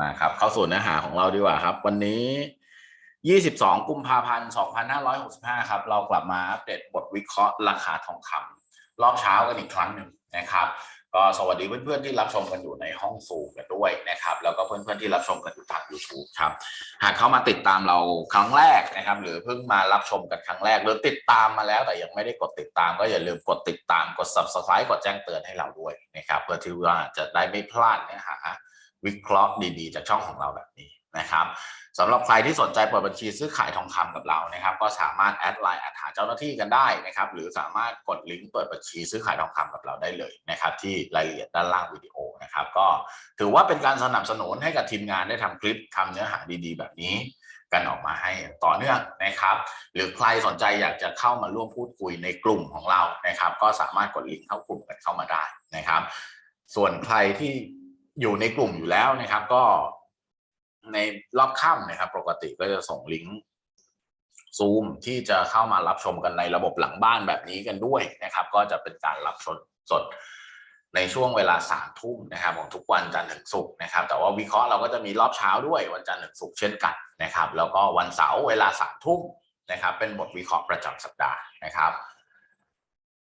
มาครับเข้าสู่เนื้อหาของเราดีกว่าครับ วันนี้ 22 กุมภาพันธ์ 2565 ครับ เรากลับมาอัปเดตบทวิเคราะห์ราคาทองคำรอบเช้ากันอีกครั้งหนึ่งนะครับ ก็สวัสดีเพื่อนๆที่รับชมกันอยู่ในห้องซูมกันด้วยนะครับ แล้วก็เพื่อนๆที่รับชมกันอยู่ทาง YouTube ครับ หากเข้ามาติดตามเราครั้งแรกนะครับ หรือเพิ่งมารับชมกันครั้งแรกหรือติดตามมาแล้ว แต่ยังไม่ได้กดติดตาม ก็อย่าลืมกดติดตามกด subscribe กดแจ้งเตือนให้เราด้วยนะครับ เพื่อที่ว่าจะได้ไม่พลาดเนื้อหา วิเคราะห์ดีๆ จากช่องของเราแบบนี้นะครับสำหรับใครที่สนใจเปิดบัญชีซื้อขายทองคำกับเรานะครับ ก็สามารถแอดไลน์แอดหาเจ้าหน้าที่กันได้นะครับ หรือสามารถกดลิงก์เปิดบัญชีซื้อขายทองคำกับเราได้เลยนะครับ ที่รายละเอียดด้านล่างวิดีโอนะครับ ก็ถือว่าเป็นการสนับสนุนให้กับทีมงานได้ทำคลิปทำเนื้อหาดีๆ แบบนี้กันออกมาให้ต่อเนื่องนะครับ หรือใครสนใจอยากจะเข้ามาร่วมพูดคุยในกลุ่มของเรานะครับ ก็สามารถกดลิงก์เข้ากลุ่มกันเข้ามาได้นะครับ ส่วนใครที่ อยู่ในกลุ่มอยู่แล้วนะครับ ก็ในรอบค่ำนะครับ ปกติก็จะส่งลิงก์ซูมที่จะเข้ามารับชมกันในระบบหลังบ้านแบบนี้กันด้วยนะครับ ก็จะเป็นการรับชมสดในช่วงเวลาสามทุ่มนะครับของทุกวันจันทร์ถึงศุกร์นะครับ แต่ว่าวิเคราะห์เราก็จะมีรอบเช้าด้วยวันจันทร์ถึงศุกร์เช่นกันนะครับ แล้วก็วันเสาร์เวลาสามทุ่มนะครับ เป็นบทวิเคราะห์ประจำสัปดาห์นะครับ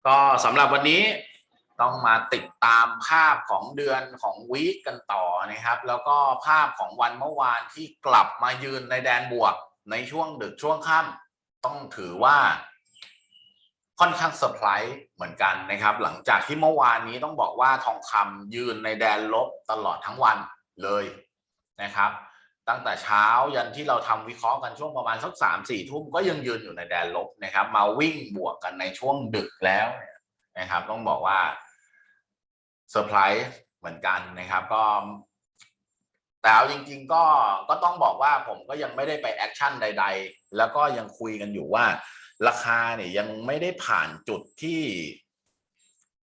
ก็สำหรับวันนี้ ต้องมาติดตามภาพของเดือนของวีคกันต่อนะครับ แล้วก็ภาพของวันเมื่อวานที่กลับมายืนในแดนบวก ในช่วงดึกช่วงค่ำต้องถือว่าค่อนข้างเซอร์ไพรส์เหมือนกันนะครับ หลังจากที่เมื่อวานนี้ต้องบอกว่าทองคำยืนในแดนลบตลอดทั้งวันเลยนะครับ ตั้งแต่เช้ายันที่เราทำวิเคราะห์กันช่วงประมาณสักสามสี่ทุ่มก็ยังยืนอยู่ในแดนลบนะครับ มาวิ่งบวกกันในช่วงดึกแล้วนะครับ ต้องบอกว่า เซอร์ไพรส์เหมือนกันนะครับ ก็ แต่เอาจริง ๆ ก็ก็ต้องบอกว่าผมก็ยังไม่ได้ไปแอคชั่นใด ๆ แล้วก็ยังคุยกันอยู่ว่า ราคาเนี่ยยังไม่ได้ผ่านจุดที่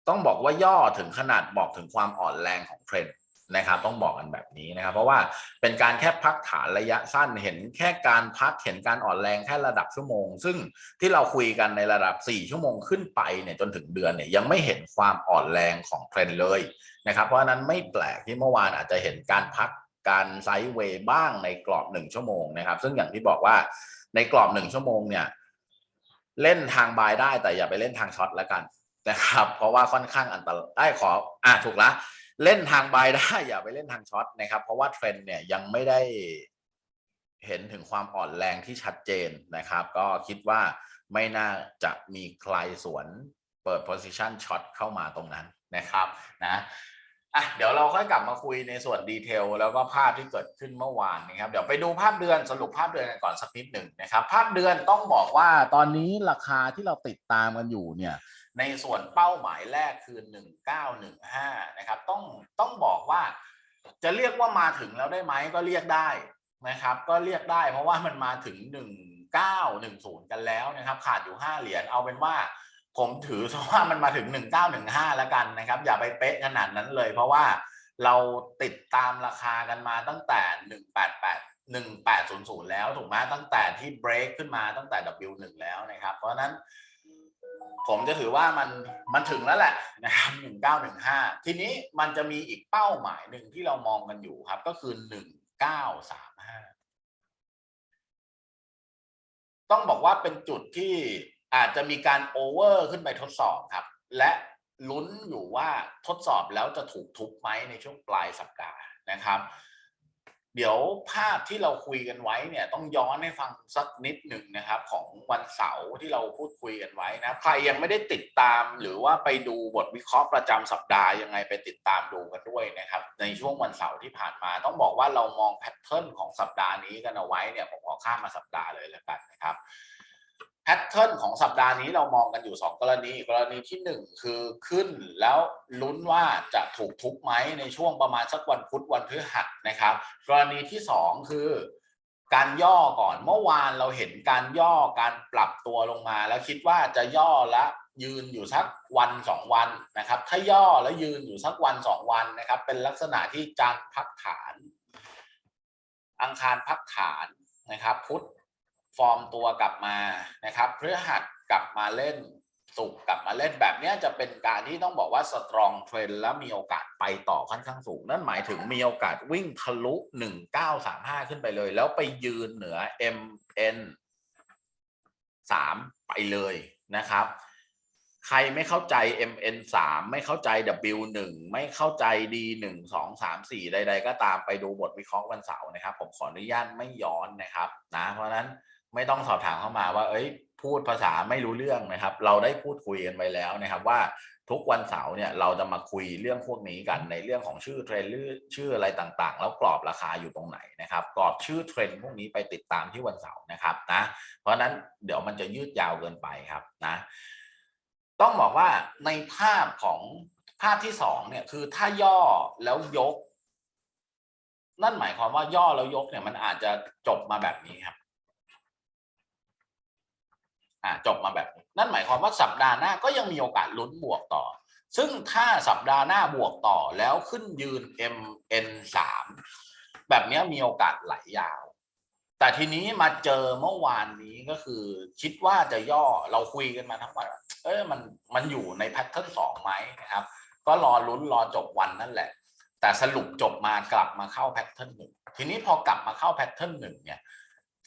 ต้องบอกว่าย่อถึงขนาดบอกถึงความอ่อนแรงของเทรนด์ นะครับต้องบอกกันแบบนี้นะครับ เพราะว่าเป็นการแค่พักฐานระยะสั้นเห็นแค่การพักเห็นการอ่อนแรงแค่ระดับชั่วโมง ซึ่งที่เราคุยกันในระดับ 4 ชั่วโมงขึ้นไปเนี่ยจนถึงเดือนเนี่ยยังไม่เห็นความอ่อนแรงของเทรนเลยนะครับ เพราะนั้นไม่แปลกที่เมื่อวานอาจจะเห็นการพักการไซด์เวย์บ้างในกรอบหนึ่งชั่วโมงนะครับ ซึ่งอย่างที่บอกว่าในกรอบหนึ่งชั่วโมงเนี่ยเล่นทางบายได้แต่อย่าไปเล่นทางช็อตแล้วกันนะครับ เพราะว่าค่อนข้างอันตรายขออะถูกละ เล่นทางบายได้ อย่าไปเล่นทางช็อตนะครับ เพราะว่าเทรนเนี่ยยังไม่ได้เห็นถึงความอ่อนแรงที่ชัดเจนนะครับ ก็คิดว่าไม่น่าจะมีใครสวนเปิด position ช็อตเข้ามาตรงนั้นนะครับนะอะเดี๋ยวเราค่อยกลับมาคุยในส่วนดีเทลแล้วก็ภาพที่เกิดขึ้นเมื่อวานนะครับ เดี๋ยวไปดูภาพเดือนสรุปภาพเดือนกันก่อนสักนิดหนึ่งนะครับ ภาพเดือนต้องบอกว่าตอนนี้ราคาที่เราติดตามกันอยู่เนี่ย ในส่วนเป้าหมายแรกคือ 1915 นะครับ ต้องต้องบอกว่าจะเรียกว่ามาถึงแล้วได้ไหมก็เรียกได้นะครับ ก็เรียกได้เพราะว่ามันมาถึง 1910 กันแล้วนะครับ ขาดอยู่ 5 เหรียญเอาเป็นว่าผมถือซะว่ามันมาถึง 1915 แล้วกันนะครับ อย่าไปเป๊ะขนาดนั้นเลย เพราะว่าเราติดตามราคากันมาตั้งแต่ 188 1800 แล้วถูกไหมตั้งแต่ที่เบรกขึ้นมาตั้งแต่ W1 แล้วนะครับ เพราะฉะนั้น ผมจะถือว่ามันมันถึงแล้วแหละนะครับหนึ่งเก้าหนึ่งห้าทีนี้มันจะมีอีกเป้าหมายหนึ่งที่เรามองกันอยู่ครับ ก็คือหนึ่งเก้าสามห้าต้องบอกว่าเป็นจุดที่อาจจะมีการโอเวอร์ขึ้นไปทดสอบครับ และลุ้นอยู่ว่าทดสอบแล้วจะถูกทุบไหมในช่วงปลายสัปดาห์นะครับ เดี๋ยวภาพที่เราคุยกันไว้เนี่ยต้องย้อนให้ฟังสักนิดหนึ่งนะครับ ของวันเสาร์ที่เราพูดคุยกันไว้นะใครยังไม่ได้ติดตามหรือว่าไปดูบทวิเคราะห์ประจำสัปดาห์ยังไงไปติดตามดูกันด้วยนะครับ ในช่วงวันเสาร์ที่ผ่านมา ต้องบอกว่าเรามองแพทเทิร์นของสัปดาห์นี้กันเอาไว้เนี่ยผมขอข้ามมาสัปดาห์เลยแล้วกันนะครับ แพทเทิร์นของสัปดาห์นี้เรามองกันอยู่ 2 กรณี กรณีที่ 1 คือขึ้นแล้วลุ้นว่าจะถูกทุบไหมในช่วงประมาณสักวันพุธวันพฤหัสนะครับ กรณีที่ 2 คือการย่อก่อนเมื่อวานเราเห็นการย่อการปรับตัวลงมา แล้วคิดว่าจะย่อและยืนอยู่สักวันสองวันนะครับ ถ้าย่อแล้วยืนอยู่สักวันสองวันนะครับ เป็นลักษณะที่จันทร์พักฐาน อังคารพักฐานนะครับ พุธ ฟอร์มตัวกลับมานะครับพฤหัสกลับมาเล่นศุกกลับมาเล่นแบบนี้จะเป็นการที่ต้องบอกว่าสตรองเทรนและมีโอกาสไปต่อค่อนข้างสูง นั่นหมายถึงมีโอกาสวิ่งทะลุ 1935 ขึ้นไปเลย แล้วไปยืนเหนือ MN 3 ไปเลยนะครับ ใครไม่เข้าใจ MN 3ไม่เข้าใจ W 1ไม่เข้าใจ D 1 2 3 4ใด ๆ ก็ตามไปดูบทวิเคราะห์วันเสาร์นะครับ ผมขออนุญาตไม่ย้อนนะครับนะเพราะนั้น ไม่ต้องสอบถามเข้ามาว่า เอ้ย พูดภาษาไม่รู้เรื่องนะครับ เราได้พูดคุยกันไปแล้วนะครับว่าทุกวันเสาร์เนี่ยเราจะมาคุยเรื่องพวกนี้กันในเรื่องของชื่อเทรนด์หรือชื่ออะไรต่างๆ แล้วกรอบราคาอยู่ตรงไหนนะครับกรอบชื่อเทรนด์พวกนี้ไปติดตามที่วันเสาร์นะครับนะเพราะฉะนั้นเดี๋ยวมันจะยืดยาวเกินไปครับนะต้องบอกว่าในภาพของภาพที่สองเนี่ยคือถ้าย่อแล้วยก นั่นหมายความว่าย่อแล้วยกเนี่ยมันอาจจะจบมาแบบนี้ครับ อ่าจบมาแบบนี้นั่นหมายความว่าสัปดาห์หน้าก็ยังมีโอกาสลุ้นบวกต่อ ซึ่งถ้าสัปดาห์หน้าบวกต่อแล้วขึ้นยืน MN 3 แบบนี้มีโอกาสไหลยาว แต่ทีนี้มาเจอเมื่อวานนี้ก็คือคิดว่าจะย่อเราคุยกันมาทั้งวันเอ้ยมันมันอยู่ในแพทเทิร์นสองไหมนะครับ ก็รอลุ้นรอจบวันนั่นแหละ แต่สรุปจบมากลับมาเข้าแพทเทิร์นหนึ่งทีนี้พอกลับมาเข้าแพทเทิร์นหนึ่งเนี่ย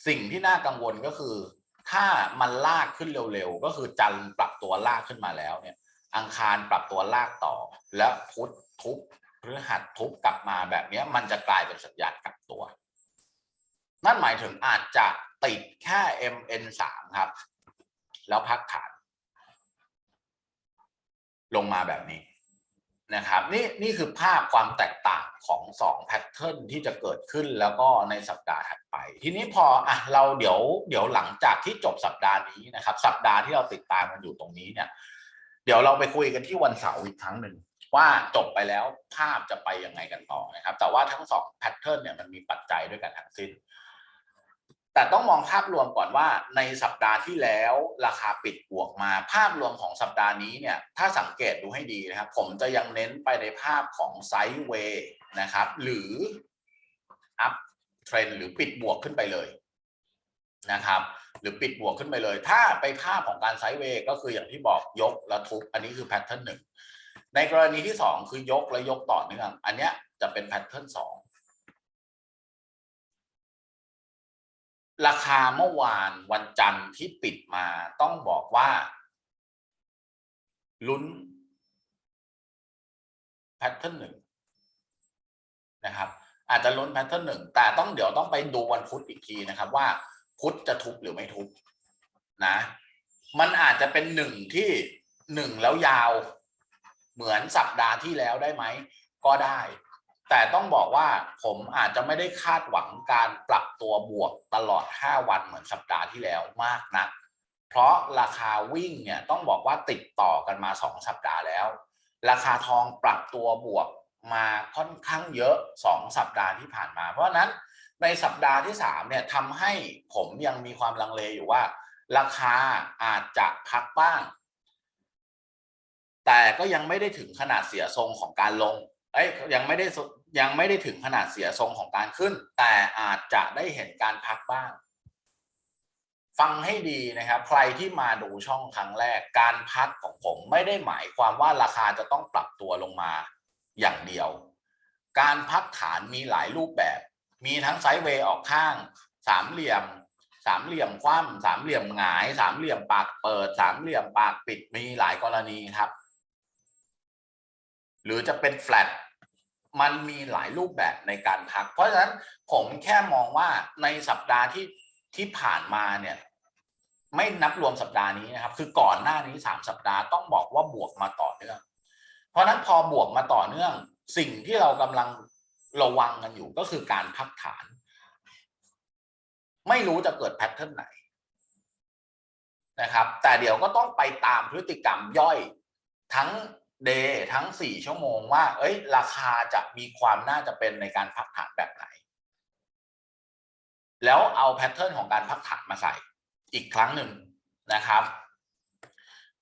สิ่งที่น่ากังวลก็คือ ถ้ามันลากขึ้นเร็วๆ ก็คือจันทร์ปรับตัวลากขึ้นมาแล้วเนี่ย อังคารปรับตัวลากต่อ แล้วพุธทุบพฤหัสทุบกลับมาแบบนี้มันจะกลายเป็นสัญญาณกลับตัว นั่นหมายถึงอาจจะติดแค่ MN 3 ครับ แล้วพักฐาน ลงมาแบบนี้ นะครับนี่นี่คือภาพความแตกต่างของ2แพทเทิร์นที่จะเกิดขึ้นแล้วก็ในสัปดาห์ถัดไป ทีนี้พออะเราเดี๋ยวเดี๋ยวหลังจากที่จบสัปดาห์นี้นะครับ สัปดาห์ที่เราติดตามกันอยู่ตรงนี้เนี่ย เดี๋ยวเราไปคุยกันที่วันเสาร์อีกครั้งหนึ่งว่าจบไปแล้วภาพจะไปยังไงกันต่อนะครับ แต่ว่าทั้งสองแพทเทิร์นเนี่ยมันมีปัจจัยด้วยกันทั้งสิ้น แต่ต้องมองภาพรวมก่อนว่าในสัปดาห์ที่แล้วราคาปิดบวกมา ภาพรวมของสัปดาห์นี้เนี่ยถ้าสังเกตดูให้ดีนะครับ ผมจะยังเน้นไปในภาพของไซด์เวย์นะครับ หรืออัพเทรนหรือปิดบวกขึ้นไปเลยนะครับ หรือปิดบวกขึ้นไปเลย ถ้าไปภาพของการไซด์เวย์ก็คืออย่างที่บอกยกแล้วทุบอันนี้คือแพทเทิร์นหนึ่งในกรณีที่สองคือยกและยกต่อเนื่อง อันเนี้ยจะเป็นแพทเทิร์นสอง ราคาเมื่อวานวันจันทร์ที่ปิดมาต้องบอกว่า ลุ้นแพทเทิร์นหนึ่งนะครับ อาจจะลุ้นแพทเทิร์นหนึ่งแต่ต้องเดี๋ยวต้องไปดูวันพุธอีกทีนะครับ ว่าพุธจะทุบหรือไม่ทุบนะ มันอาจจะเป็นหนึ่งที่หนึ่งแล้วยาว เหมือนสัปดาห์ที่แล้วได้ไหม ก็ได้ แต่ต้องบอกว่าผมอาจจะไม่ได้คาดหวังการปรับตัวบวกตลอด 5 วันเหมือนสัปดาห์ที่แล้วมากนัก เพราะราคาวิ่งเนี่ยต้องบอกว่าติดต่อกันมา 2 สัปดาห์แล้ว ราคาทองปรับตัวบวกมาค่อนข้างเยอะ 2 สัปดาห์ที่ผ่านมา เพราะฉะนั้นในสัปดาห์ที่3เนี่ยทำให้ผมยังมีความลังเลอยู่ว่า ราคาอาจจะพักบ้าง แต่ก็ยังไม่ได้ถึงขนาดเสียทรงของการลง เอ้ยยังไม่ได้ยังไม่ได้ถึงขนาดเสียทรงของการขึ้น แต่อาจจะได้เห็นการพักบ้าง ฟังให้ดีนะครับ ใครที่มาดูช่องครั้งแรก การพักของผมไม่ได้หมายความว่าราคาจะต้องปรับตัวลงมาอย่างเดียว การพักฐานมีหลายรูปแบบ มีทั้งไซด์เวย์ออกข้าง สามเหลี่ยม สามเหลี่ยมคว่ำสามเหลี่ยมหงาย สามเหลี่ยมปากเปิด สามเหลี่ยมปากปิดมีหลายกรณีครับ หรือจะเป็นแฟลต มันมีหลายรูปแบบในการพัก เพราะฉะนั้นผมแค่มองว่าในสัปดาห์ที่ที่ผ่านมาเนี่ยไม่นับรวมสัปดาห์นี้นะครับ คือก่อนหน้านี้สามสัปดาห์ต้องบอกว่าบวกมาต่อเนื่อง เพราะฉะนั้นพอบวกมาต่อเนื่อง สิ่งที่เรากำลังระวังกันอยู่ก็คือการพักฐาน ไม่รู้จะเกิดแพทเทิร์นไหนนะครับ แต่เดี๋ยวก็ต้องไปตามพฤติกรรมย่อยทั้ง เดย์ทั้งสี่ชั่วโมงว่า เอ้ย ราคาจะมีความน่าจะเป็นในการพักฐานแบบไหน แล้วเอาแพทเทิร์นของการพักฐานมาใส่อีกครั้งหนึ่งนะครับ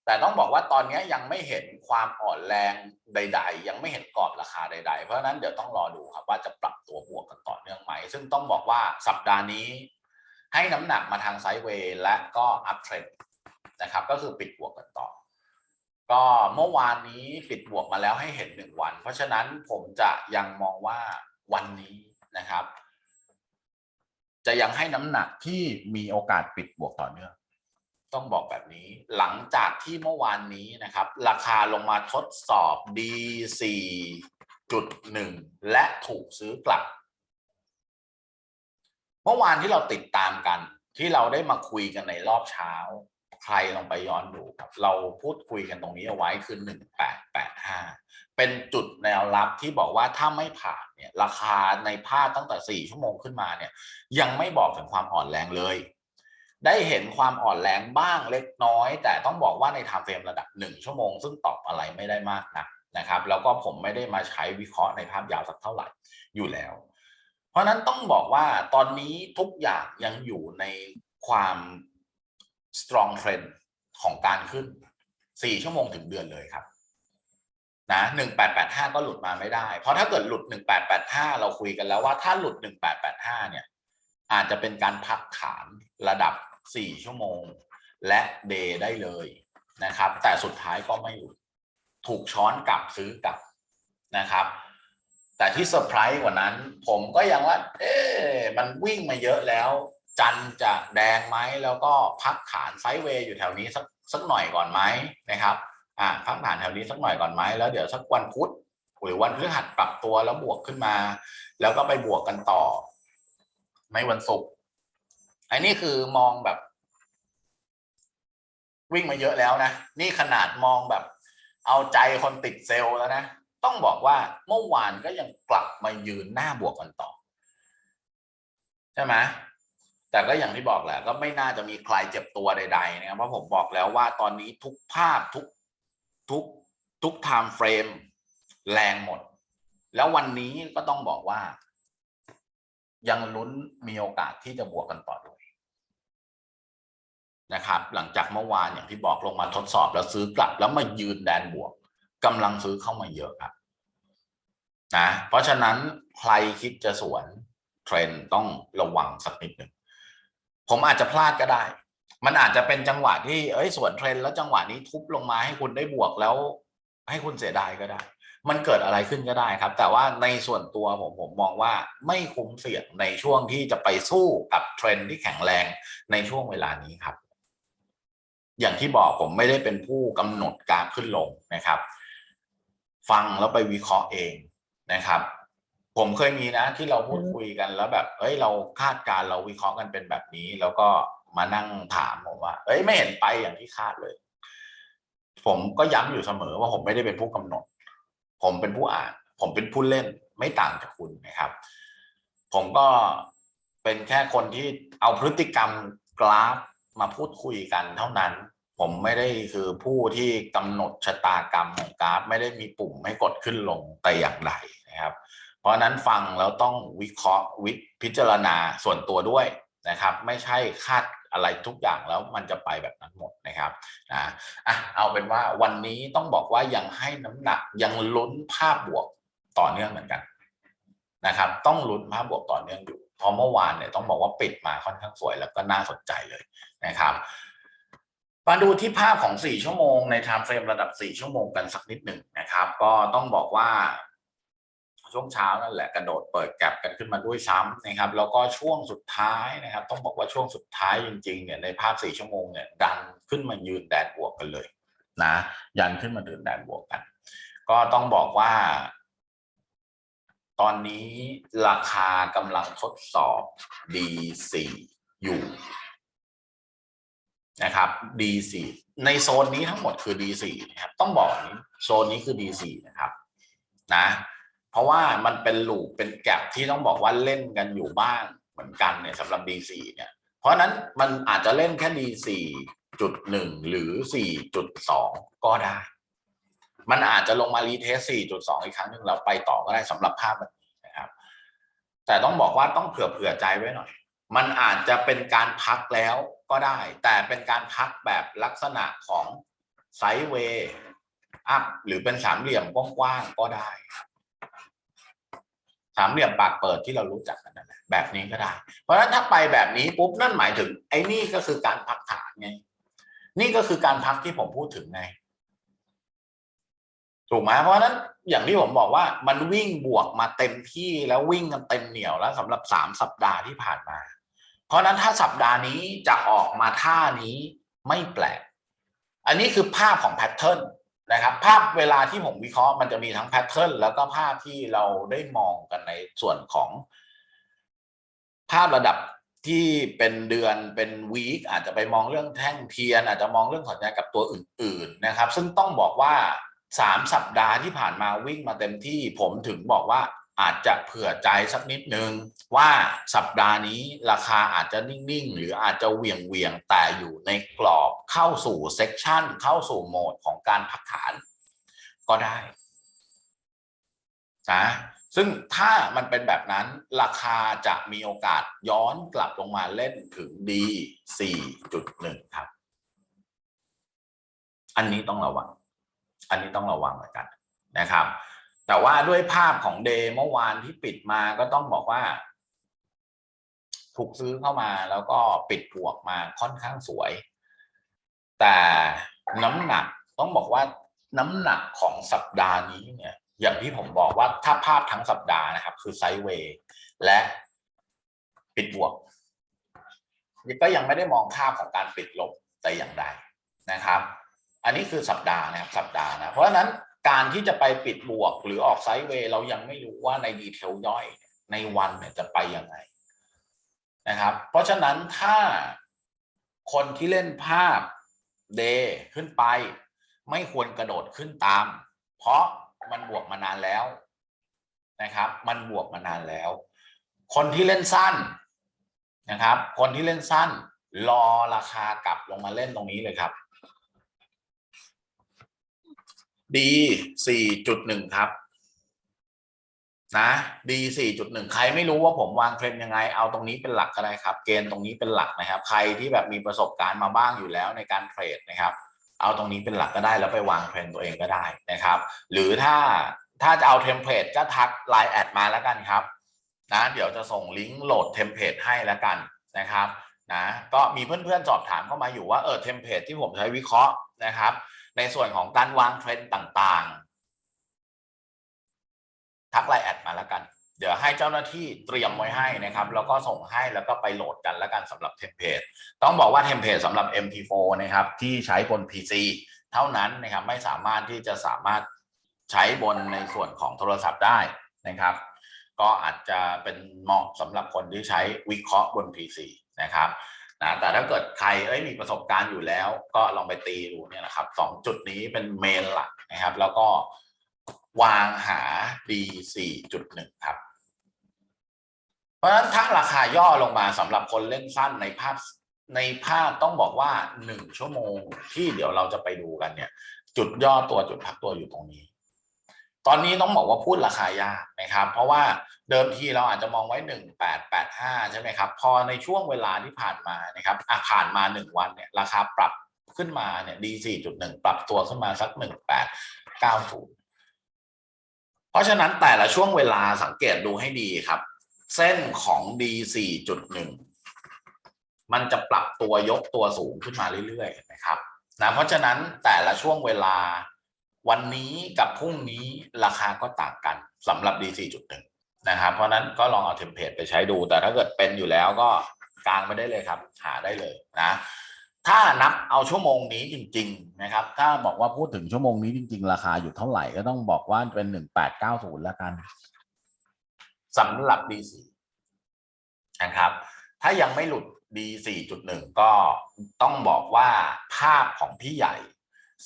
แต่ต้องบอกว่าตอนนี้ยังไม่เห็นความอ่อนแรงใด ๆ ยังไม่เห็นกรอบราคาใด ๆ เพราะฉะนั้นเดี๋ยวต้องรอดูครับว่าจะปรับตัวบวกกันต่อเนื่องไหม ซึ่งต้องบอกว่าสัปดาห์นี้ ให้น้ำหนักมาทางไซด์เวย์และก็อัพเทรนนะครับ ก็คือปิดบวกกันต่อ ก็เมื่อวานนี้ปิดบวกมาแล้วให้เห็นหนึ่งวัน เพราะฉะนั้นผมจะยังมองว่าวันนี้นะครับ จะยังให้น้ำหนักที่มีโอกาสปิดบวกต่อเนื่องต้องบอกแบบนี้หลังจากที่เมื่อวานนี้นะครับ ราคาลงมาทดสอบ D4 จุดหนึ่งและถูกซื้อกลับ เมื่อวานที่เราติดตามกันที่เราได้มาคุยกันในรอบเช้า ใครลองไปย้อนดูครับเราพูดคุยกันตรงนี้เอาไว้คือหนึ่งแปดแปดห้าเป็นจุดแนวรับที่บอกว่าถ้าไม่ผ่านเนี่ยราคาในภาพตั้งแต่สี่ชั่วโมงขึ้นมาเนี่ยยังไม่บอกถึงความอ่อนแรงเลย ได้เห็นความอ่อนแรงบ้างเล็กน้อย แต่ต้องบอกว่าในไทม์เฟรมระดับหนึ่งชั่วโมง ซึ่งตอบอะไรไม่ได้มากนะนะครับ แล้วก็ผมไม่ได้มาใช้วิเคราะห์ในภาพยาวสักเท่าไหร่อยู่แล้ว เพราะนั้นต้องบอกว่าตอนนี้ทุกอย่างยังอยู่ในความ strong trend ของการขึ้น 4 ชั่วโมงถึงเดือนเลยครับ นะ1885 ก็หลุดมาไม่ได้ เพราะถ้าเกิดหลุด 1885 เราคุยกันแล้วว่าถ้าหลุด 1885 เนี่ย อาจจะเป็นการพักฐานระดับ 4 ชั่วโมง และเดย์ได้เลยนะครับ แต่สุดท้ายก็ไม่หลุด ถูกช้อนกลับซื้อกลับนะครับแต่ที่เซอร์ไพรส์กว่านั้น ผมก็ยังว่า เอ๊ะมันวิ่งมาเยอะแล้ว จันจะแดงไหมแล้วก็พักฐานไซด์เวย์อยู่แถวนี้สักสักหน่อยก่อนไหมนะครับอ่าพักฐานแถวนี้สักหน่อยก่อนไหมแล้วเดี๋ยวสักวันพุธหรือวันพฤหัสปรับตัวแล้วบวกขึ้นมา แล้วก็ไปบวกกันต่อ ในวันศุกร์อันนี้คือมองแบบ วิ่งมาเยอะแล้วนะนี่ขนาดมองแบบ เอาใจคนติดเซลล์แล้วนะต้องบอกว่าเมื่อวานก็ยังกลับมายืนหน้าบวกกันต่อ ใช่ไหม แต่ก็อย่างที่บอกแหละก็ไม่น่าจะมีใครเจ็บตัวใดๆนะครับเพราะผมบอกแล้วว่าตอนนี้ทุกภาพทุกทุกทุกไทม์เฟรมแรงหมด แล้ววันนี้ก็ต้องบอกว่า ยังลุ้นมีโอกาสที่จะบวกกันต่อด้วยนะครับ หลังจากเมื่อวานอย่างที่บอกลงมาทดสอบแล้วซื้อกลับ แล้วมายืนแดนบวกกำลังซื้อเข้ามาเยอะครับนะเพราะฉะนั้นใครคิดจะสวนเทรนต้องระวังสักนิดหนึ่ง ผมอาจจะพลาดก็ได้ มันอาจจะเป็นจังหวะที่เอ้ยสวนเทรนด์แล้วจังหวะนี้ทุบลงมาให้คุณได้บวกแล้ว ให้คุณเสียดายก็ได้ มันเกิดอะไรขึ้นก็ได้ครับ แต่ว่าในส่วนตัวผมผมมองว่าไม่คุ้มเสี่ยงในช่วงที่จะไปสู้กับเทรนด์ที่แข็งแรงในช่วงเวลานี้ครับ อย่างที่บอกผมไม่ได้เป็นผู้กำหนดการขึ้นลงนะครับ ฟังแล้วไปวิเคราะห์เองนะครับ ผมเคยมีนะ ที่เราพูดคุยกันแล้วแบบ เอ้ยเราคาดการณ์เราวิเคราะห์กันเป็นแบบนี้ แล้วก็มานั่งถามผมว่า เอ้ยไม่เห็นไปอย่างที่คาดเลย ผมก็ย้ำอยู่เสมอว่าผมไม่ได้เป็นผู้กำหนด ผมเป็นผู้อ่าน ผมเป็นผู้เล่นไม่ต่างจากคุณนะครับ ผมก็เป็นแค่คนที่เอาพฤติกรรมกราฟมาพูดคุยกันเท่านั้น ผมไม่ได้คือผู้ที่กำหนดชะตากรรมของกราฟ ไม่ได้มีปุ่มให้กดขึ้นลงแต่อย่างใดนะครับ เพราะนั้นฟังแล้วต้องวิเคราะห์วิพิจารณาส่วนตัวด้วยนะครับ ไม่ใช่คาดอะไรทุกอย่างแล้วมันจะไปแบบนั้นหมดนะครับนะอะเอาเป็นว่าวันนี้ต้องบอกว่ายังให้น้ำหนักยังลุ้นภาพบวกต่อเนื่องเหมือนกันนะครับ ต้องลุ้นภาพบวกต่อเนื่องอยู่เพราะเมื่อวานเนี่ยต้องบอกว่าปิดมาค่อนข้างสวยแล้วก็น่าสนใจเลยนะครับมาดูที่ภาพของ 4 ชั่วโมงในไทม์เฟรมระดับ 4 ชั่วโมงกันสักนิดหนึ่งนะครับ ก็ต้องบอกว่า ช่วงเช้านั่นแหละกระโดดเปิดแกลบกันขึ้นมาด้วยซ้ำนะครับ แล้วก็ช่วงสุดท้ายนะครับ ต้องบอกว่าช่วงสุดท้ายจริงๆเนี่ยในภาพ4ชั่วโมงเนี่ยดันขึ้นมายืนแดนบวกกันเลยนะยันขึ้นมายืนแดนบวกกัน ก็ต้องบอกว่า ตอนนี้ราคากำลังทดสอบ D4 อยู่นะครับ D4 ในโซนนี้ทั้งหมดคือ D4 นะครับ ต้องบอกนี้โซนนี้คือ D4 นะครับ นะ เพราะว่ามันเป็นลูปเป็นแกลบที่ต้องบอกว่าเล่นกันอยู่บ้างเหมือนกันเนี่ยสำหรับ D4 เนี่ย เพราะนั้นมันอาจจะเล่นแค่ D4 จุดหนึ่งหรือ 4.2 ก็ได้ มันอาจจะลงมารีเทส 4.2 อีกครั้งหนึ่งแล้วไปต่อก็ได้สำหรับภาพแบบนี้นะครับ แต่ต้องบอกว่าต้องเผื่อเผื่อใจไว้หน่อย มันอาจจะเป็นการพักแล้วก็ได้ แต่เป็นการพักแบบลักษณะของไซด์เวย์อัพหรือเป็นสามเหลี่ยมกว้างๆก็ได้ สามเหลี่ยมปากเปิดที่เรารู้จักกันนั่นแหละแบบนี้ก็ได้ เพราะฉะนั้นถ้าไปแบบนี้ปุ๊บนั่นหมายถึง ไอ้นี่ก็คือการพักฐานไงนี่ก็คือการพักที่ผมพูดถึงไงถูกไหมเพราะฉะนั้นอย่างที่ผมบอกว่ามันวิ่งบวกมาเต็มที่แล้ววิ่งกันเต็มเหนียวแล้วสำหรับสามสัปดาห์ที่ผ่านมา เพราะฉะนั้นถ้าสัปดาห์นี้จะออกมาท่านี้ไม่แปลก อันนี้คือภาพของแพทเทิร์น นะครับภาพเวลาที่ผมวิเคราะห์มันจะมีทั้งแพทเทิร์นแล้วก็ภาพที่เราได้มองกันในส่วนของ ภาพระดับที่เป็นเดือนเป็นวีคอาจจะไปมองเรื่องแท่งเทียน อาจจะมองเรื่องสัญญากับตัวอื่น ๆนะครับ ซึ่งต้องบอกว่าสามสัปดาห์ที่ผ่านมาวิ่งมาเต็มที่ผมถึงบอกว่า อาจจะเผื่อใจสักนิดนึง ว่าสัปดาห์นี้ราคาอาจจะนิ่ง ๆ หรืออาจจะเหวี่ยงเวียงๆแต่อยู่ในกรอบเข้าสู่เซกชันเข้าสู่โหมดของการพักฐาน ก็ได้นะซึ่งถ้ามันเป็นแบบนั้นราคาจะมีโอกาสย้อนกลับลงมาเล่นถึง D 4.1 ครับ อันนี้ต้องระวัง อันนี้ต้องระวังเหมือนกันนะครับ แต่ว่าด้วยภาพของเดย์เมื่อวานที่ปิดมาก็ต้องบอกว่า ถูกซื้อเข้ามาแล้วก็ปิดบวกมาค่อนข้างสวย แต่น้ำหนักต้องบอกว่าน้ำหนักของสัปดาห์นี้เนี่ย อย่างที่ผมบอกว่าถ้าภาพทั้งสัปดาห์นะครับ คือไซด์เวย์และปิดบวกก็ยังไม่ได้มองภาพของการปิดลบแต่อย่างใดนะครับ อันนี้คือสัปดาห์นะครับสัปดาห์นะ เพราะฉะนั้น การที่จะไปปิดบวกหรือออกไซด์เวย์เรายังไม่รู้ว่าในดีเทลย่อยในวันเนี่ยจะไปยังไงนะครับ เพราะฉะนั้นถ้าคนที่เล่นภาพเดขึ้นไป ไม่ควรกระโดดขึ้นตาม เพราะมันบวกมานานแล้วนะครับ มันบวกมานานแล้ว คนที่เล่นสั้นนะครับ คนที่เล่นสั้น รอราคากลับลงมาเล่นตรงนี้เลยครับ ดีสี่จุดหนึ่งครับ นะดีสี่จุดหนึ่งใครไม่รู้ว่าผมวางเทรนยังไง เอาตรงนี้เป็นหลักก็ได้ครับ เกณฑ์ตรงนี้เป็นหลักนะครับ ใครที่แบบมีประสบการณ์มาบ้างอยู่แล้วในการเทรดนะครับ เอาตรงนี้เป็นหลักก็ได้แล้วไปวางเทรนตัวเองก็ได้นะครับ หรือถ้าถ้าจะเอาเทมเพลตก็ทักไลน์แอดมาแล้วกันครับนะเดี๋ยวจะส่งลิงก์โหลดเทมเพลตให้แล้วกันนะครับนะก็มีเพื่อนๆสอบถามเข้ามาอยู่ว่าเออเทมเพลตที่ผมใช้วิเคราะห์นะครับ ในส่วนของการวางเทรนด์ต่างๆ ทักไลน์แอดมาแล้วกัน เดี๋ยวให้เจ้าหน้าที่เตรียมไว้ให้นะครับ แล้วก็ส่งให้แล้วก็ไปโหลดกันแล้วกันสำหรับเทมเพลตต้องบอกว่าเทมเพลตสำหรับ MP4 นะครับ ที่ใช้บน PC เท่านั้นนะครับไม่สามารถที่จะสามารถใช้บนในส่วนของโทรศัพท์ได้นะครับ ก็อาจจะเป็นเหมาะสำหรับคนที่ใช้วิเคราะห์บน PC นะครับ นะแต่ถ้าเกิดใครเอ้ยมีประสบการณ์อยู่แล้ว ก็ลองไปตีดูเนี่ยนะครับสองจุดนี้เป็นเมนหลักนะครับ แล้วก็วางหา D 4.1 ครับ เพราะฉะนั้นถ้าราคาย่อลงมาสำหรับคนเล่นสั้นในภาพในภาพต้องบอกว่าหนึ่งชั่วโมงที่เดี๋ยวเราจะไปดูกันเนี่ย จุดย่อตัวจุดพักตัวอยู่ตรงนี้ ตอนนี้ต้องบอกว่าพูดราคายากนะครับ เพราะว่าเดิมทีเราอาจจะมองไว้หนึ่งแปดแปดห้าใช่ไหมครับ พอในช่วงเวลาที่ผ่านมานะครับอะผ่านมาหนึ่งวันเนี่ยราคาปรับขึ้นมาเนี่ยดีสี่จุดหนึ่งปรับตัวขึ้นมาสักหนึ่งแปดเก้าศูนย์เพราะฉะนั้นแต่ละช่วงเวลาสังเกตดูให้ดีครับ เส้นของ D สี่จุดหนึ่งมันจะปรับตัวยกตัวสูงขึ้นมาเรื่อยๆนะครับนะเพราะฉะนั้นแต่ละช่วงเวลา วันนี้กับพรุ่งนี้ราคาก็ต่างกันสำหรับ D 4.1 นะครับเพราะนั้นก็ลองเอาเทมเพลตไปใช้ดู แต่ถ้าเกิดเป็นอยู่แล้วก็กางไปได้เลยครับ หาได้เลยนะ ถ้านับเอาชั่วโมงนี้จริง ๆ นะครับ ถ้าบอกว่าพูดถึงชั่วโมงนี้จริง ๆ ราคาอยู่เท่าไหร่ก็ต้องบอกว่าเป็นหนึ่งแปดเก้าศูนย์แล้วกันสำหรับ D4 นะครับ ถ้ายังไม่หลุด D4.1 ก็ต้องบอกว่าภาพของพี่ใหญ่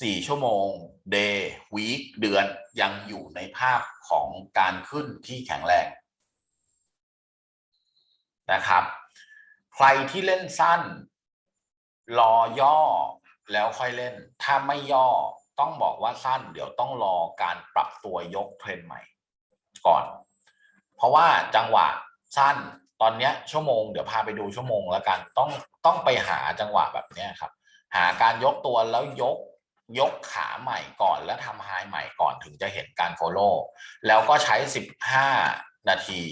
4ชั่วโมง Day Week เดือนยังอยู่ในภาพของการขึ้นที่แข็งแรงนะครับ ใครที่เล่นสั้น รอย่อแล้วค่อยเล่น ถ้าไม่ย่อต้องบอกว่าสั้น เดี๋ยวต้องรอการปรับตัวยกเทรนใหม่ ก่อน เพราะว่าจังหวะสั้นตอนนี้ชั่วโมงเดี๋ยวพาไปดูชั่วโมงแล้วกันต้องต้องไปหาจังหวะแบบนี้ครับ หาการยกตัวแล้วยก ยกขาใหม่ก่อนแล้วทำไฮใหม่ก่อนถึงจะเห็นการโฟโล่แล้วก็ใช้ 15 นาที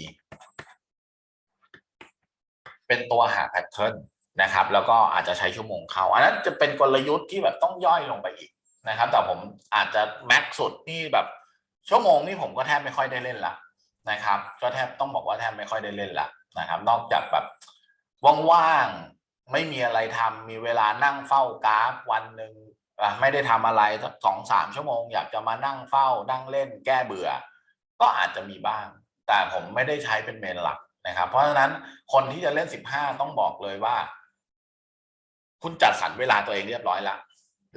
เป็นตัวหาแพทเทิร์นนะครับ แล้วก็อาจจะใช้ชั่วโมงเข้า อันนั้นจะเป็นกลยุทธ์ที่แบบต้องย่อยลงไปอีกนะครับ แต่ผมอาจจะแม็กสุดนี่แบบชั่วโมงนี่ผมก็แทบไม่ค่อยได้เล่นละนะครับ ก็แทบต้องบอกว่าแทบไม่ค่อยได้เล่นละนะครับ นอกจากแบบว่างๆไม่มีอะไรทำมีเวลานั่งเฝ้ากราฟวันหนึ่ง ไม่ได้ทำอะไรสักสองสามชั่วโมง อยากจะมานั่งเฝ้านั่งเล่นแก้เบื่อ ก็อาจจะมีบ้าง แต่ผมไม่ได้ใช้เป็นเมนหลักนะครับ เพราะฉะนั้นคนที่จะเล่นสิบห้าต้องบอกเลยว่า คุณจัดสรรเวลาตัวเองเรียบร้อยแล้ว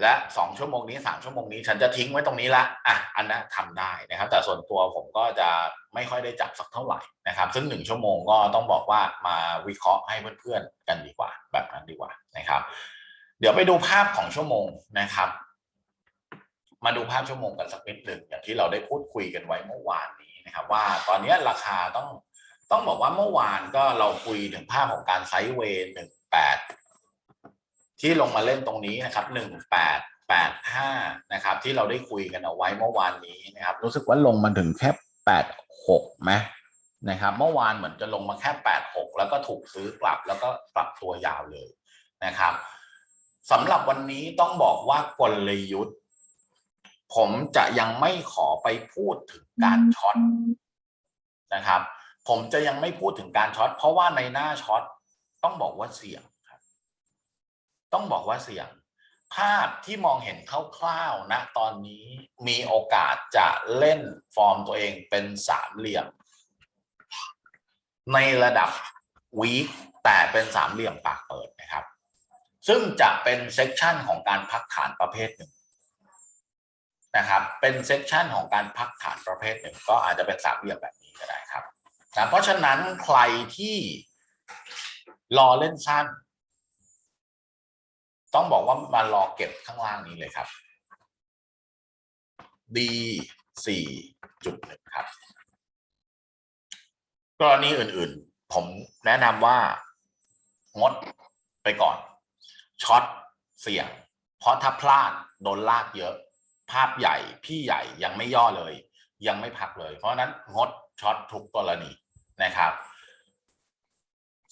และสองชั่วโมงนี้สามชั่วโมงนี้ ฉันจะทิ้งไว้ตรงนี้ละอะอันนั้นทำได้นะครับ แต่ส่วนตัวผมก็จะไม่ค่อยได้จับสักเท่าไหร่นะครับ ซึ่งหนึ่งชั่วโมงก็ต้องบอกว่ามาวิเคราะห์ให้เพื่อนๆกันดีกว่า แบบนั้นดีกว่านะครับ เดี๋ยวไปดูภาพของชั่วโมงนะครับ มาดูภาพชั่วโมงกันสักนิดหนึ่งอย่างที่เราได้พูดคุยกันไว้เมื่อวานนี้นะครับ ว่าตอนนี้ราคาต้องต้องบอกว่าเมื่อวานก็เราคุยถึงภาพของการไซด์เวย์หนึ่งแปดที่ลงมาเล่นตรงนี้นะครับหนึ่งแปดแปดห้านะครับ ที่เราได้คุยกันเอาไว้เมื่อวานนี้นะครับ รู้สึกว่าลงมาถึงแค่แปดหกไหมนะครับ เมื่อวานเหมือนจะลงมาแค่แปดหกแล้วก็ถูกซื้อกลับแล้วก็ปรับตัวยาวเลยนะครับ สำหรับวันนี้ต้องบอกว่ากลยุทธ์ ผมจะยังไม่ขอไปพูดถึงการช็อตนะครับ ผมจะยังไม่พูดถึงการช็อตเพราะว่าในหน้าช็อตต้องบอกว่าเสี่ยงครับ ต้องบอกว่าเสี่ยง ภาพที่มองเห็นคร่าวๆนะ ตอนนี้มีโอกาสจะเล่นฟอร์มตัวเองเป็นสามเหลี่ยม ในระดับวีคแต่เป็นสามเหลี่ยมปากเปิดนะครับ ซึ่งจะเป็นเซกชันของการพักฐานประเภทหนึ่งนะครับ เป็นเซกชันของการพักฐานประเภทหนึ่ง ก็อาจจะเป็นสามเหลี่ยมแบบนี้ก็ได้ครับนะเพราะฉะนั้นใครที่รอเล่นสั้น ต้องบอกว่ามารอเก็บข้างล่างนี้เลยครับ D สี่จุดหนึ่งครับกรณีอื่นๆ ผมแนะนำว่างดไปก่อน ช็อตเสี่ยง เพราะถ้าพลาดโดนลากเยอะ ภาพใหญ่พี่ใหญ่ยังไม่ย่อเลย ยังไม่พักเลย เพราะนั้นงดช็อตทุกกรณีนะครับ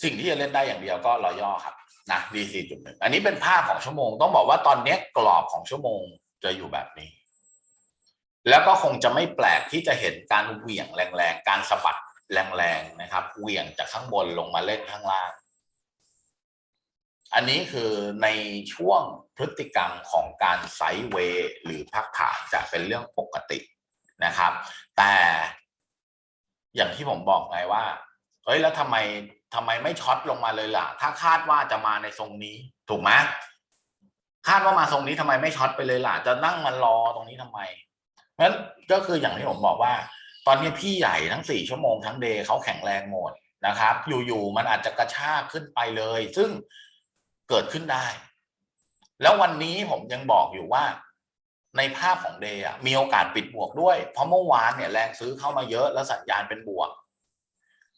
สิ่งที่จะเล่นได้อย่างเดียวก็รอย่อครับนะดีซีจุดหนึ่งอันนี้เป็นภาพของชั่วโมง ต้องบอกว่าตอนนี้กรอบของชั่วโมงจะอยู่แบบนี้ แล้วก็คงจะไม่แปลกที่จะเห็นการเหวี่ยงแรงๆ การสะบัดแรงๆนะครับ เหวี่ยงจากข้างบนลงมาเล่นข้างล่าง อันนี้คือในช่วงพฤติกรรมของการไซด์เวย์หรือพักฐานจะเป็นเรื่องปกตินะครับ แต่อย่างที่ผมบอกไงว่าเฮ้ยแล้วทำไมทำไมไม่ช็อตลงมาเลยล่ะ ถ้าคาดว่าจะมาในทรงนี้ ถูกไหมคาดว่ามาทรงนี้ทำไมไม่ช็อตไปเลยล่ะ จะนั่งมารอตรงนี้ทำไมนั้นก็คืออย่างที่ผมบอกว่า ตอนนี้พี่ใหญ่ทั้งสี่ชั่วโมงทั้งเดย์เขาแข็งแรงหมดนะครับ อยู่ๆมันอาจจะกระชากขึ้นไปเลย ซึ่ง เกิดขึ้นได้ แล้ววันนี้ผมยังบอกอยู่ว่า ในภาพของเดย์มีโอกาสปิดบวกด้วย เพราะเมื่อวานเนี่ยแรงซื้อเข้ามาเยอะแล้วสัญญาณเป็นบวก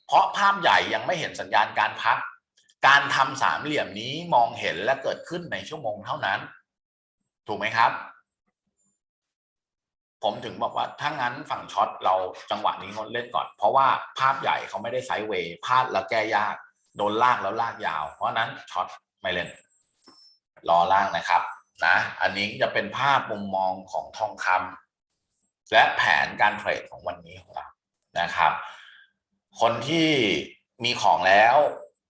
เพราะภาพใหญ่ยังไม่เห็นสัญญาณการพัก การทำสามเหลี่ยมนี้มองเห็นและเกิดขึ้นในชั่วโมงเท่านั้น ถูกไหมครับ ผมถึงบอกว่าถ้างั้นฝั่งช็อตเราจังหวะนี้งดเล่นก่อน เพราะว่าภาพใหญ่เขาไม่ได้ไซด์เวย์พลาดแล้วแก้ยากโดนลากแล้วลากยาว เพราะนั้นช็อต ไม่เล่นรอล่างนะครับนะอันนี้จะเป็นภาพมุมมองของทองคำและแผนการเทรดของวันนี้ของเรานะครับ คนที่มีของแล้ว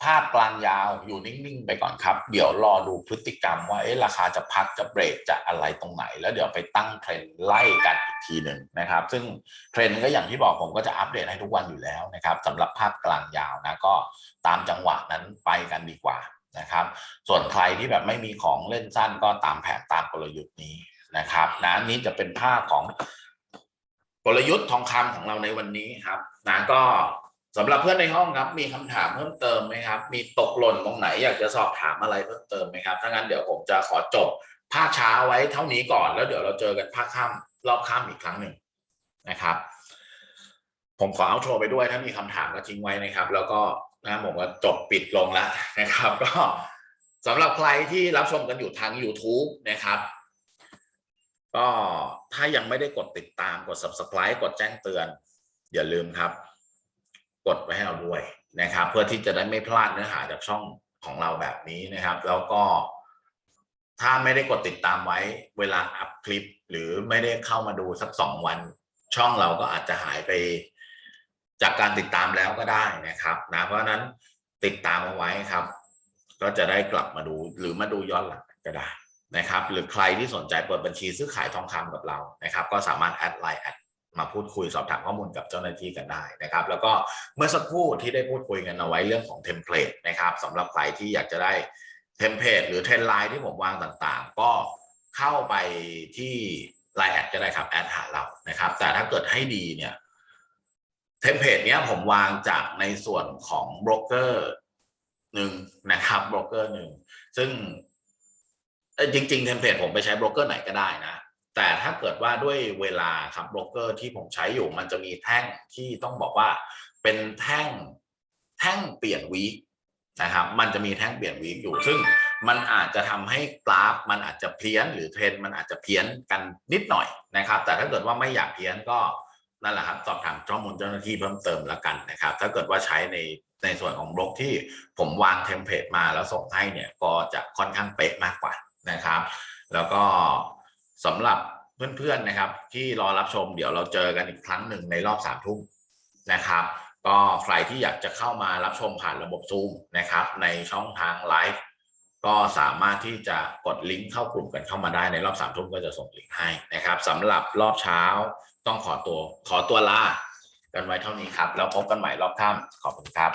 ภาพกลางยาวอยู่นิ่ง ๆ ไปก่อนครับ เดี๋ยวรอดูพฤติกรรมว่าเอ๊ะราคาจะพักจะเบรกจะอะไรตรงไหน แล้วเดี๋ยวไปตั้งเทรนด์ไล่กันอีกทีหนึ่งนะครับ ซึ่งเทรนด์ก็อย่างที่บอกผมก็จะอัปเดตให้ทุกวันอยู่แล้วนะครับสำหรับภาพกลางยาวนะก็ตามจังหวะนั้นไปกันดีกว่า นะครับ ส่วนใครที่แบบไม่มีของเล่นสั้นก็ตามแผนตามกลยุทธ์นี้นะครับนะนี่จะเป็นภาพของกลยุทธ์ทองคำของเราในวันนี้ครับนะก็สำหรับเพื่อนในห้องครับ มีคำถามเพิ่มเติมไหมครับ มีตกหล่นตรงไหนอยากจะสอบถามอะไรเพิ่มเติมไหมครับถ้างั้นเดี๋ยวผมจะขอจบภาคเช้าไว้เท่านี้ก่อน แล้วเดี๋ยวเราเจอกันภาคค่ำรอบค่ำอีกครั้งหนึ่งนะครับ ผมขอเอาโทรไปด้วยถ้ามีคำถามก็ทิ้งไว้นะครับ แล้วก็ นะผมก็จบปิดลงแล้วนะครับ ก็สำหรับใครที่รับชมกันอยู่ทาง YouTube นะครับ ก็ถ้ายังไม่ได้กดติดตามกด subscribe กดแจ้งเตือน อย่าลืมครับ กดไว้ให้เราด้วยนะครับ เพื่อที่จะได้ไม่พลาดเนื้อหาจากช่องของเราแบบนี้นะครับ แล้วก็ถ้าไม่ได้กดติดตามไว้ เวลาอัพคลิป หรือไม่ได้เข้ามาดูสักสองวัน ช่องเราก็อาจจะหายไป จากการติดตามแล้วก็ได้นะครับนะเพราะฉะนั้นติดตามเอาไว้ครับ ก็จะได้กลับมาดูหรือมาดูย้อนหลังก็ได้นะครับ หรือใครที่สนใจเปิดบัญชีซื้อขายทองคำกับเรานะครับ ก็สามารถแอดไลน์แอดมาพูดคุยสอบถามข้อมูลกับเจ้าหน้าที่กันได้นะครับ แล้วก็เมื่อสักครู่ที่ได้พูดคุยกันเอาไว้เรื่องของเทมเพลตนะครับสำหรับใครที่อยากจะได้เทมเพลตหรือเทรนไลน์ที่ผมวางต่างๆ ก็เข้าไปที่ไลน์แอดก็ได้ครับแอดหาเรานะครับ แต่ถ้าเกิดให้ดีเนี่ย เทมเพลตเนี้ยผมวางจากในส่วนของโบรกเกอร์หนึ่งนะครับโบรกเกอร์หนึ่งซึ่งจริงๆเทมเพลตผมไปใช้โบรกเกอร์ไหนก็ได้นะ แต่ถ้าเกิดว่าด้วยเวลาครับโบรกเกอร์ที่ผมใช้อยู่มันจะมีแท่งที่ต้องบอกว่าเป็นแท่งแท่งเปลี่ยนวีคนะครับ มันจะมีแท่งเปลี่ยนวีคอยู่ ซึ่งมันอาจจะทำให้กราฟ มันอาจจะเพี้ยนหรือเทรนมันอาจจะเพี้ยนกันนิดหน่อยนะครับ แต่ถ้าเกิดว่าไม่อยากเพี้ยนก็ นั่นแหละครับสอบถามข้อมูลเจ้าหน้าที่เพิ่มเติมแล้วกันนะครับ ถ้าเกิดว่าใช้ในในส่วนของบล็อกที่ผมวางเทมเพลตมาแล้วส่งให้เนี่ยก็จะค่อนข้างเป๊ะมากกว่านะครับ แล้วก็สำหรับเพื่อนๆนะครับ ที่รอรับชมเดี๋ยวเราเจอกันอีกครั้งหนึ่งในรอบสามทุ่มนะครับ ก็ใครที่อยากจะเข้ามารับชมผ่านระบบซูมนะครับ ในช่องทางไลฟ์ก็สามารถที่จะกดลิงก์เข้ากลุ่มกันเข้ามาได้ในรอบสามทุ่มก็จะส่งลิงก์ให้นะครับสำหรับรอบเช้าต้องขอตัวขอตัวลากันไว้เท่านี้ครับ แล้วพบกันใหม่รอบค่ำขอบคุณครับ